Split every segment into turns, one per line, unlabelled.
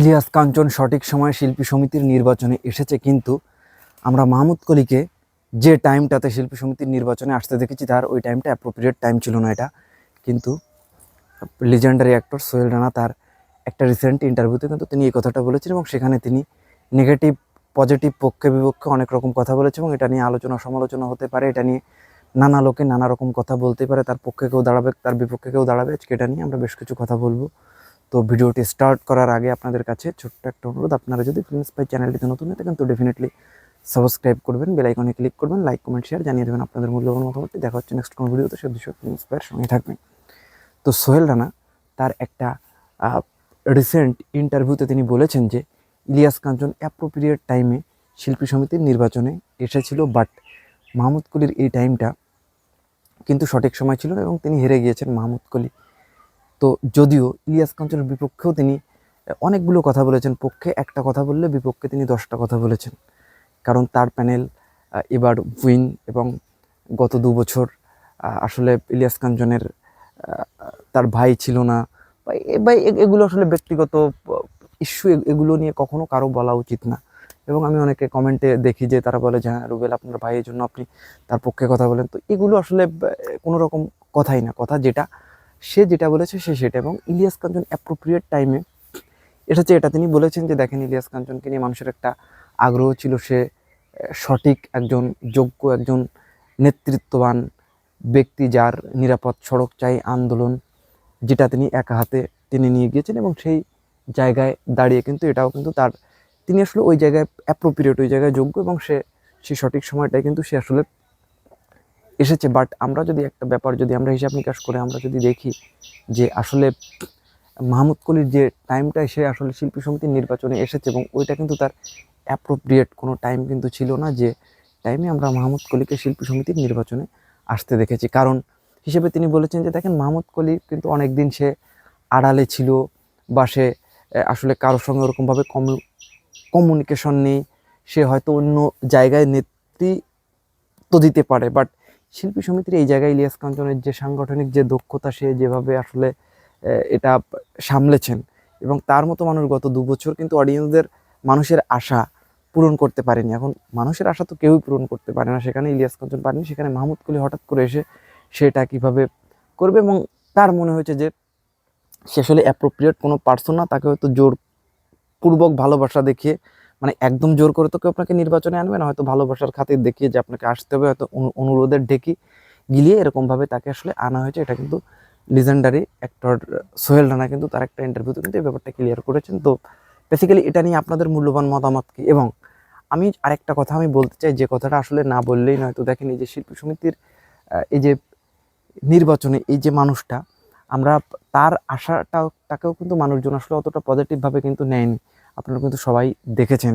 ইলিয়াস কাঞ্চন সঠিক সময়ে শিল্পী সমিতির নির্বাচনে এসেছে, কিন্তু আমরা মাহমুদ কলিকে যে টাইমটাতে শিল্পী সমিতির নির্বাচনে আসতে দেখেছি, তার ওই টাইমটা অ্যাপ্রোপ্রিয়েট টাইম ছিল না এটা। কিন্তু লিজেন্ডারি অ্যাক্টর সোহেল রানা তার একটা রিসেন্ট ইন্টারভিউতে কিন্তু তিনি এই কথাটা বলেছেন এবং সেখানে তিনি নেগেটিভ পজিটিভ পক্ষে বিপক্ষে অনেক রকম কথা বলেছে এবং এটা নিয়ে আলোচনা সমালোচনা হতে পারে, এটা নিয়ে নানা লোকে নানা রকম কথা বলতে পারে, তার পক্ষে কেউ দাঁড়াবে, তার বিপক্ষে কেউ দাঁড়াবে, আজকে এটা নিয়ে আমরা বেশ কিছু কথা বলব। তো ভিডিওটি স্টার্ট করার আগে আপনাদের কাছে ছোট্ট একটা অনুরোধ। আপনারা যদি ফিল্মস পাই চ্যানেলটিতে নতুন হয়ে থাকেন, তো ডেফিনেটলি সাবস্ক্রাইব করবেন বেল আইকনে ক্লিক করবেন লাইক কমেন্ট শেয়ার জানিয়ে দেবেন আপনাদের মূল্যবান মতামতটি। দেখা হচ্ছে নেক্সট কোনো ভিডিওতে। সে বিষয়ে ফিল্মস পায়ের সঙ্গে থাকবেন। তো সোহেল রানা, তার একটা রিসেন্ট ইন্টারভিউতে তিনি বলেছেন যে, ইলিয়াস কাঞ্চন অ্যাপ্রোপ্রিয়েট টাইমে শিল্পী সমিতির নির্বাচনে এসেছিল বাট মাহমুদ কলির এই টাইমটা কিন্তু সঠিক সময় ছিল এবং তিনি হেরে গিয়েছেন মাহমুদ কলি। তো যদিও ইলিয়াস কাঞ্চনের বিপক্ষেও তিনি অনেকগুলো কথা বলেছেন। পক্ষে একটা কথা বললে বিপক্ষে তিনি দশটা কথা বলেছেন। কারণ তার প্যানেল এবার উইন এবং গত দু বছর আসলে ইলিয়াস কাঞ্চনের তার ভাই ছিল না। বা এগুলো আসলে ব্যক্তিগত ইস্যু এগুলো নিয়ে কখনো কারও বলা উচিত না। এবং আমি অনেকে কমেন্টে দেখি যে তারা বলে যে হ্যাঁ রুবেল আপনার ভাইয়ের জন্য আপনি তার পক্ষে কথা বলেন। তো এগুলো আসলে কোনো রকম কথাই না। কথা যেটা সে যেটা বলেছে সে সেটা এবং ইলিয়াস কাঞ্চন অ্যাপ্রোপ্রিয়েট টাইমে এসেছে এটা তিনি বলেছেন যে দেখেন ইলিয়াস কাঞ্চনকে নিয়ে মানুষের একটা আগ্রহ ছিল সে সঠিক একজন, যোগ্য একজন নেতৃত্ববান ব্যক্তি যার নিরাপদ সড়ক চাই আন্দোলন, যেটা তিনি একা হাতে টেনে নিয়ে গিয়েছেন এবং সেই জায়গায় দাঁড়িয়ে কিন্তু এটাও কিন্তু তার, তিনি আসলে ওই জায়গায় অ্যাপ্রোপ্রিয়েট ওই জায়গায় যোগ্য এবং সে সেই সঠিক সময়টায় কিন্তু সে আসলে এসেছে বাট আমরা যদি একটা ব্যাপার যদি আমরা হিসাব নিকাশ করে আমরা যদি দেখি যে আসলে মাহমুদ কলির যে টাইমটা সে আসলে শিল্পী সমিতির নির্বাচনে এসেছে এবং ওইটা কিন্তু তার অ্যাপ্রোপ্রিয়েট কোনো টাইম কিন্তু ছিল না যে টাইমে আমরা মাহমুদ কলিকে শিল্পী সমিতির নির্বাচনে আসতে দেখেছি। কারণ হিসেবে তিনি বলেছেন যে, দেখেন, মাহমুদ কলি কিন্তু অনেক দিন সে আড়ালে ছিল বা সে আসলে কারোর সঙ্গে ওরকমভাবে কমিউ কমিউনিকেশন নেই। সে হয়তো অন্য জায়গায় নেতৃত্ব দিতে পারে বাট শিল্পী সমিতির এই জায়গায় ইলিয়াস কাঞ্চনের যে সাংগঠনিক যে দক্ষতা, সে যেভাবে আসলে এটা সামলেছেন এবং তার মতো মানুষ গত দু বছর কিন্তু অডিয়েন্সদের মানুষের আশা পূরণ করতে পারেনি। এখন মানুষের আশা তো কেউই পূরণ করতে পারে না। সেখানে ইলিয়াস কাঞ্চন পারেনি, সেখানে মাহমুদ কলি হঠাৎ করে এসে সেটা কীভাবে করবে এবং তার মনে হয়েছে যে, সে আসলে অ্যাপ্রোপ্রিয়েট কোনো পার্সন তাকে হয়তো জোর পূর্বক ভালোবাসা দেখিয়ে মানে একদম জোর করে তো কেউ আপনাকে নির্বাচনে আনবে না, হয়তো ভালোবাসার খাতির দেখিয়ে যে আপনাকে আসতে হবে, হয়তো অনু- অনুরোধের ঢেকি গিলিয়ে এরকমভাবে তাকে আসলে আনা হয়েছে। এটা কিন্তু লিজেন্ডারি অ্যাক্টর সোহেল রানা কিন্তু তার একটা ইন্টারভিউতে কিন্তু এই ব্যাপারটা ক্লিয়ার করেছেন। তো বেসিক্যালি এটা নিয়ে আপনাদের মূল্যবান মতামত কি? এবং আমি আরেকটা কথা আমি বলতে চাই, যে কথাটা আসলে না বললেই নয়, তো দেখেন এই যে শিল্পী সমিতির এই যে নির্বাচনে এই যে মানুষটা, আমরা তার আশাটাও তাকেও কিন্তু মানুষজন আসলে অতটা পজিটিভভাবে কিন্তু নেয়নি। আপনারা কিন্তু সবাই দেখেছেন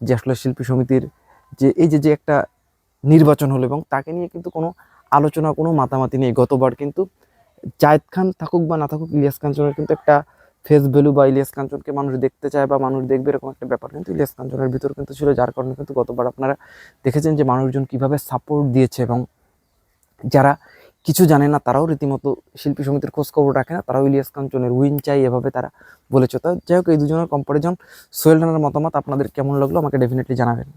যে আসলে শিল্পী সমিতির যে, এই যে যে একটা নির্বাচন হলো এবং তাকে নিয়ে কিন্তু কোনো আলোচনা, কোনো মাতামাতি নেই। গতবার কিন্তু জায়েদ খান থাকুক বা না থাকুক, ইলিয়াস কাঞ্চনের কিন্তু একটা ফেস ভ্যালু বা ইলিয়াস কাঞ্চনকে মানুষ দেখতে চায় বা মানুষ দেখবে এরকম একটা ব্যাপার কিন্তু ইলিয়াস কাঞ্চনের ভিতর কিন্তু ছিল। যার কারণে কিন্তু গতবার আপনারা দেখেছেন যে মানুষজন কীভাবে সাপোর্ট দিয়েছে এবং যারা কিছু জানে না, তারাও রীতিমতো শিল্পী সমিতির খোঁজ খবর রাখে না, তারাও ইলিয়াস কাঞ্চনের উইন চাই এভাবে তারা বলেছে। তো যাই হোক, এই দুজনের কম্পারিজন সোহেল মতামত আপনাদের কেমন লাগল আমাকে ডেফিনেটলি জানাবেন।